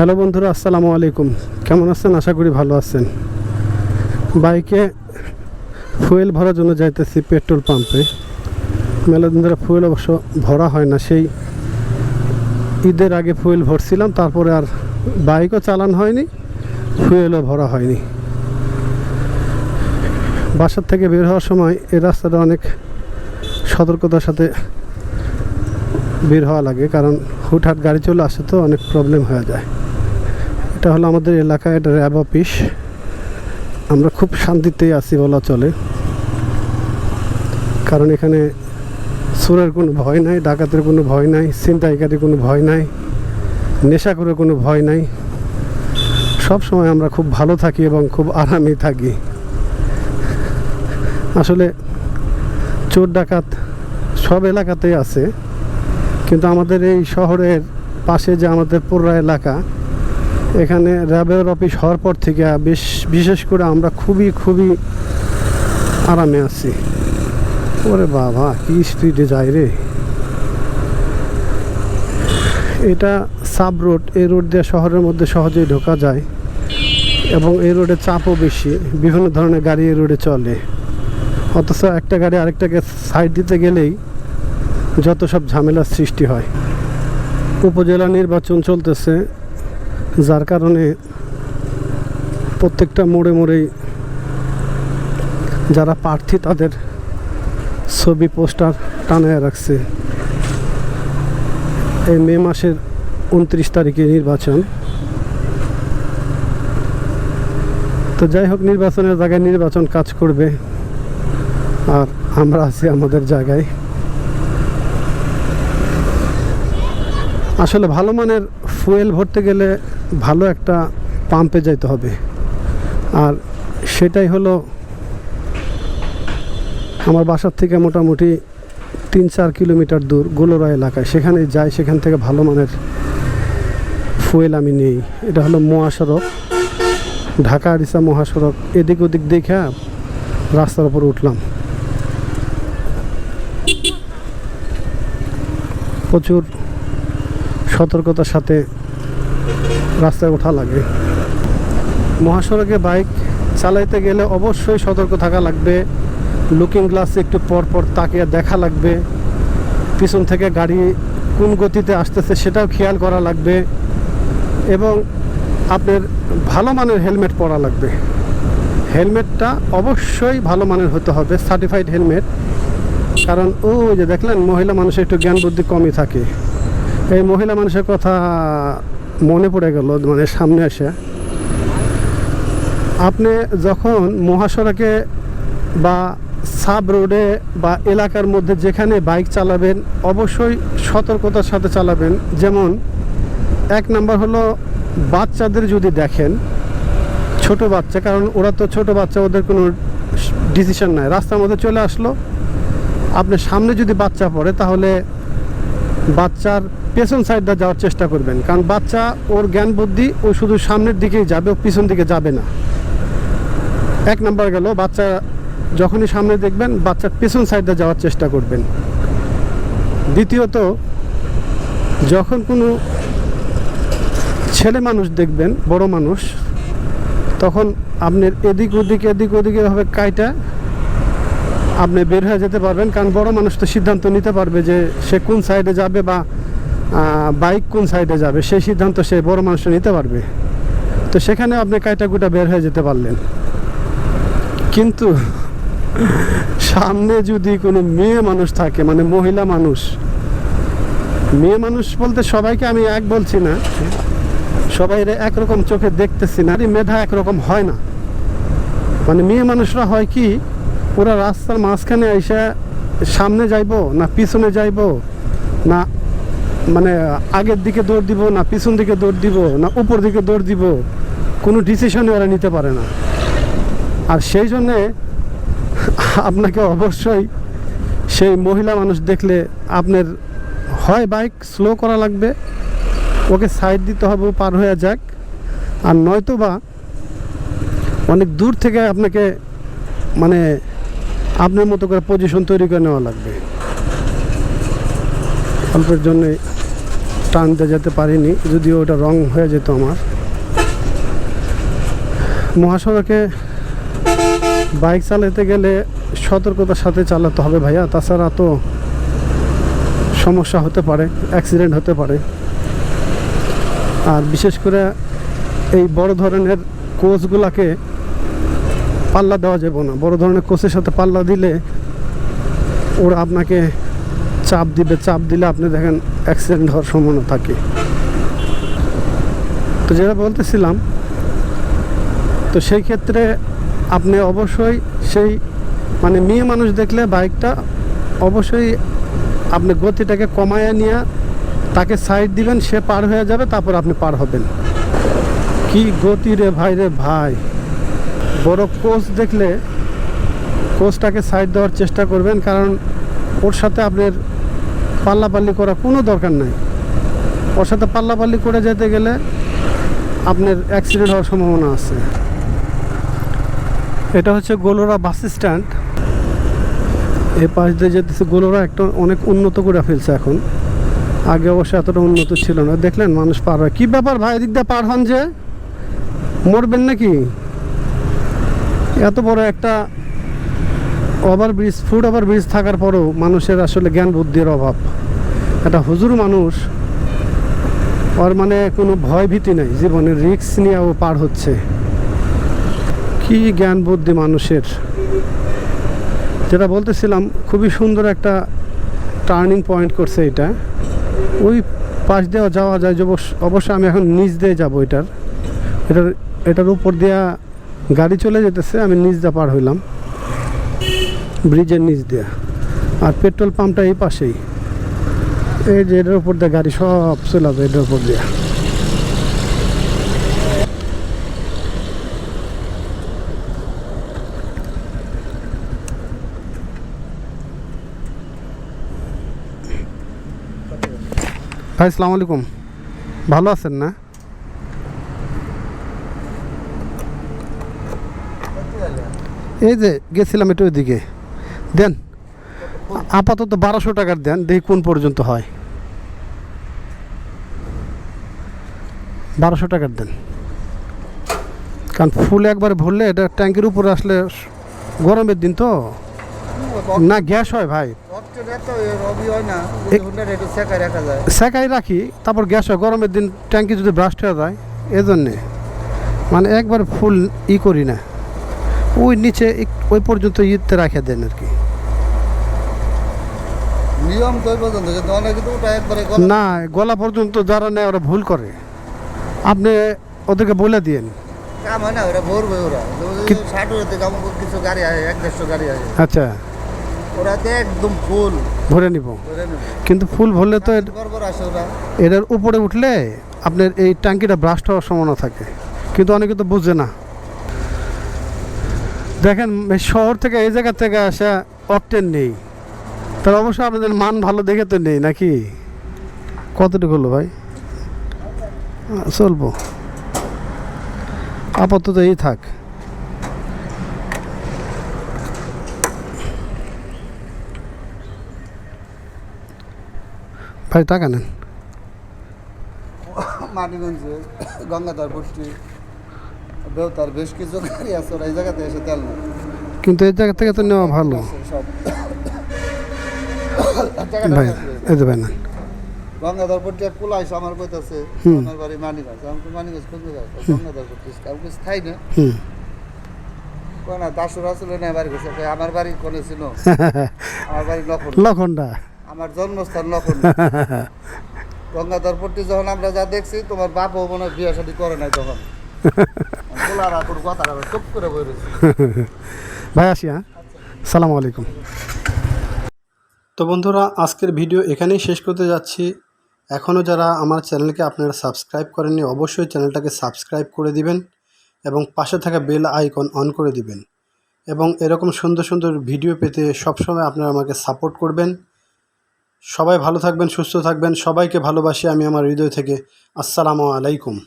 Hello বন্ধুরা, আসসালামু আলাইকুম। কেমন আছেন? আশা করি ভালো আছেন। বাইকে ফুয়েল ভরার জন্য যাইতেছি পেট্রোল পাম্পে। মেলা দিন ধরে ফুয়েল অবশ্য ভরা হয় না। সেই ঈদের আগে ফুয়েল ভরছিলাম, তারপরে আর বাইকও চালান হয়নি, ফুয়েলও ভরা হয়নি। বাসার থেকে বের হওয়ার সময় এই রাস্তাটা অনেক সতর্কতার সাথে বের হওয়া লাগে, কারণ হুটহাট গাড়ি চলে আসে তো অনেক প্রবলেম হয়ে যায়। এটা হলো আমাদের এলাকায় এটা র্যাব অফিস। আমরা খুব শান্তিতেই আছি বলা চলে। কারণ এখানে সুরের কোনো ভয় নাই, ডাকাতের কোনো ভয় নাই, ছিনতাইকারীর কোনো ভয় নাই নেশা করে কোনো ভয় নাই। সব সময় আমরা খুব ভালো থাকি এবং খুব আরামেই থাকি। আসলে চোর ডাকাত সব এলাকাতেই আছে, কিন্তু আমাদের এই শহরের পাশে যে আমাদের পুরা এলাকা এখানে র্যাবের অফিস হওয়ার পর থেকে বেশ, বিশেষ করে আমরা খুবই খুবই আরামে আছি। ওরে বাবা, কি স্পিডে যায় রে? এটা সাব রোড, এই রোড দিয়ে শহরের মধ্যে সহজেই ঢোকা যায় এবং এই রোডে চাপও বেশি, বিভিন্ন ধরনের গাড়ি এই রোডে চলে। অথচ একটা গাড়ি আরেকটাকে সাইড দিতে গেলেই যত সব ঝামেলার সৃষ্টি হয়। উপজেলা নির্বাচন চলতেছে যার কারণে প্রত্যেকটা মোড়ে মোড়েই যারা প্রার্থী তাদের ছবি, পোস্টার টানায় রাখছে। এই মে মাসের উনত্রিশ তারিখে নির্বাচন। তো যাই হোক, নির্বাচনের জায়গায় নির্বাচন কাজ করবে আর আমরা আছি আমাদের জায়গায়। আসলে ভালো মানের ফুয়েল ভরতে গেলে ভালো একটা পাম্পে যাইতে হবে। আর সেটাই হলো আমার বাসার থেকে মোটামুটি তিন চার কিলোমিটার দূর গোলরা এলাকায়। সেখানে যাই, সেখান থেকে ভালো মানের ফুয়েল আমি নেই। এটা হলো মহাসড়ক, ঢাকা আরিসা মহাসড়ক, এদিক ওদিক দেখে রাস্তার উপর উঠলাম। প্রচুর সতর্কতার সাথে রাস্তায় ওঠা লাগে। মহাসড়কে বাইক চালাইতে গেলে অবশ্যই সতর্ক থাকা লাগবে। লুকিং গ্লাসে একটু পর পর তাকিয়ে দেখা লাগবে। পিছন থেকে গাড়ি কোন গতিতে আসতেছে সেটাও খেয়াল করা লাগবে এবং আপনার ভালো মানের হেলমেট পরা লাগবে। হেলমেটটা অবশ্যই ভালো মানের হতে হবে সার্টিফাইড হেলমেট। কারণ ও যে দেখলেন, মহিলা মানুষের একটু জ্ঞান বুদ্ধি কমই থাকে। এই মহিলা মানুষের কথা মনে পড়ে গেল মানে সামনে এসে। আপনি যখন মহাসড়কে বা সাব রোডে বা এলাকার মধ্যে যেখানে বাইক চালাবেন, অবশ্যই সতর্কতার সাথে চালাবেন। যেমন, এক নাম্বার হলো বাচ্চাদের যদি দেখেন, ছোট বাচ্চা, কারণ ওরা তো ছোট বাচ্চা, ওদের কোনো ডিসিশন নাই। রাস্তার মধ্যে চলে আসলো আপনার সামনে যদি বাচ্চা পড়ে, তাহলে বাচ্চার পেছন সাইডটা যাওয়ার চেষ্টা করবেন। কারণ বাচ্চা ওর জ্ঞান বুদ্ধি ও শুধু সামনের দিকেই যাবে, ও পিছন দিকে যাবে না। এক নাম্বার গেল, বাচ্চা যখনই সামনে দেখবেন, বাচ্চার পেছন সাইডটা যাওয়ার চেষ্টা করবেন। দ্বিতীয়ত, যখন কোনো ছেলে মানুষ দেখবেন, বড় মানুষ, তখন আপনার এদিক ওদিক এদিক ওদিক এভাবে কাইটা আপনি বের হয়ে যেতে পারবেন, কারণ বড় মানুষ তো সিদ্ধান্ত নিতে পারবে যে সে কোন সাইডে যাবে বা বাইক কোন সাইডে যাবে, সেই সিদ্ধান্ত সে বড় মানুষ নিতে পারবে। তো সেখানে আপনি কাইটাকুটা বের হয়ে যেতে পারলেন। কিন্তু সামনে যদি কোনো মেয়ে মানুষ থাকে মানে মহিলা মানুষ, মেয়ে মানুষ বলতে সবাইকে আমি এক বলছি না, সবাই একরকম চোখে দেখতেছি না মেধা একরকম হয় না। মানে মেয়ে মানুষরা হয় কি ওরা রাস্তার মাঝখানে এসে সামনে যাইব না পিছনে যাইব? না মানে আগের দিকে দৌড় দিব, না পিছন দিকে দৌড় দিব, না উপর দিকে দৌড় দিব? কোনো ডিসিশনই ওরা নিতে পারে না। আর সেই জন্যে আপনাকে অবশ্যই সেই মহিলা মানুষ দেখলে আপনার হয় বাইক স্লো করা লাগবে। ওকে সাইড দিতে হবে পার হয়ে যাক। আর নয়তো বা অনেক দূর থেকে আপনাকে মানে আপনার মতো করে পজিশন তৈরি করে নেওয়া লাগবে। অল্পের জন্যে টানতে যেতে পারিনি, যদিও ওটা রং হয়ে যেত আমার। মহাসড়কে বাইক চালাতে গেলে সতর্কতার সাথে চালাতে হবে ভাইয়া, তাছাড়া তো সমস্যা হতে পারে অ্যাক্সিডেন্ট হতে পারে। আর বিশেষ করে এই বড় ধরনের কোচগুলাকে পাল্লা দেওয়া যাবে না। বড় ধরনের কোচের সাথে পাল্লা দিলে ওরা আপনাকে চাপ দিবে। চাপ দিলে আপনি দেখেন অ্যাক্সিডেন্ট হওয়ার সম্ভাবনা থাকে। তো যেটা বলতেছিলাম, তো সেই ক্ষেত্রে আপনি অবশ্যই সেই মানে মেয়ে মানুষ দেখলে বাইকটা অবশ্যই আপনি গতিটাকে কমায় নিয়ে তাকে সাইড দিবেন, সে পার হয়ে যাবে, তারপর আপনি পার হবেন। কি গতি রে ভাই রে ভাই। বড় কোচ দেখলে কোচটাকে সাইড দেওয়ার চেষ্টা করবেন, কারণ ওর সাথে আপনার পাল্লাপাল্লি করা কোনো দরকার নাই। ওর সাথে পাল্লাপাল্লি করে যেতে গেলে আপনার অ্যাক্সিডেন্ট হওয়ার সম্ভাবনা আছে। এটা হচ্ছে গোলোরা বাস স্ট্যান্ড। এই পাশ দিয়ে যেতেছে গোলোরা, একটা অনেক উন্নত করে ফেলছে এখন। আগে অবশ্য এতটা উন্নত ছিল না। দেখলেন মানুষ পার হয়। কী ব্যাপার ভাই? এদিক দিয়ে পার হন যে? মরবেন নাকি? এত বড় একটা over bridge foot over bridge থাকার পরেও মানুষের আসলে জ্ঞান বুদ্ধির অভাব। একটা হুজুর মানুষ, ওর মানে কোনো ভয় ভীতি নাই জীবনের রিস্ক নিয়ে ও পার হচ্ছে। কি জ্ঞান বুদ্ধি মানুষের। যেটা বলতেছিলাম, খুবই সুন্দর একটা টার্নিং পয়েন্ট করছে এটা। ওই পাশ দিয়ে যাওয়া যায় যে অবশ্য- অবশ্য আমি এখন নিচ দিয়ে যাব এটার। এটার এটার উপর দিয়া গাড়ি চলে যেতেছে, আমি নিচ দিয়ে পার হইলাম। ব্রিজের নিচ দিয়ে। আর পেট্রোল পাম্পটা এই পাশেই। এই যে এটার উপর দিয়ে গাড়ি সব চলে যাবে, এটার উপর দিয়ে। ভাই সালাম আলাইকুম। ভালো আছেন না? এই যে গেছিলাম একটু ওইদিকে। দেন, আপাতত বারোশো টাকার দেন, দেখি কোন পর্যন্ত হয়। বারোশো টাকার দেন। কারণ ফুল একবার ভরলে এটা ট্যাঙ্কের উপরে আসলে গরমের দিন তো। না, গ্যাস হয় ভাই। সেকাই রাখি, তারপর গ্যাস হয়। গরমের দিন ট্যাঙ্কি যদি ব্রাস্ট হয়ে যায়, এজন্যে। মানে একবার ফুল ই করি না। ওই নিচে ওই পর্যন্ত ইতে রাখে দেন আর কি। নিয়ম না গলা পর্যন্ত যারা নেয় ওরা ভুল করে। আপনি ওদেরকে বলে দিয়েন। আচ্ছা। একদম ফুল। ভরে নিব। কিন্তু ফুল ভরলে তো এটার উপরে উঠলে আপনার এই ট্যাঙ্কিটা ব্রাস্ট হওয়ার সম্ভাবনা থাকে। কিন্তু অনেকে তো বুঝে না। দেখেন শহর থেকে এই জায়গা থেকে আসা অকটেন নেই। তার অবশ্য আপনাদের মান ভালো দেখে তো নেই নাকি? কতটুকু হলো ভাই? চলবো। আপাতত এই থাক। ভাই টাকা নেন। গঙ্গাধর পট্টি দেওতার বেশ কিছু গাড়ি আছে ওরা এই জায়গাতে এসে তেল নেয়। কিন্তু এই জায়গা থেকে তো নেওয়া ভালো। সব ভাই এই যে ভাই না। গঙ্গাধর পট্টি এক আমার কইতাছে হুম। আমার বাড়ি মানিগঞ্জ আমি তো মানিগঞ্জ খুঁজে যাই গঙ্গাধর পট্টি কাউকে স্থায়ী না। না দাসুর আসলে না বাড়ি গেছে। আমার বাড়ি কোনে ছিল? আমার বাড়ি আমার জন্মস্থান নখন গঙ্গাধর পট্টি যখন আমরা যা দেখছি তোমার বাপও মনে হয় বিয়ে শাদী করে নাই তখন। ভাই আসি হ্যাঁ? সালাম আলাইকুম। তো বন্ধুরা আজকের ভিডিও এখানেই শেষ করতে যাচ্ছি। এখনও যারা আমার চ্যানেলকে আপনারা সাবস্ক্রাইব করেননি অবশ্যই চ্যানেলটাকে সাবস্ক্রাইব করে দিবেন এবং পাশে থাকা বেল আইকন অন করে দিবেন। এবং এরকম সুন্দর সুন্দর ভিডিও পেতে সবসময় আপনারা আমাকে সাপোর্ট করবেন। সবাই ভালো থাকবেন সুস্থ থাকবেন। সবাইকে ভালোবাসি আমি আমার হৃদয় থেকে। আসসালামু আলাইকুম।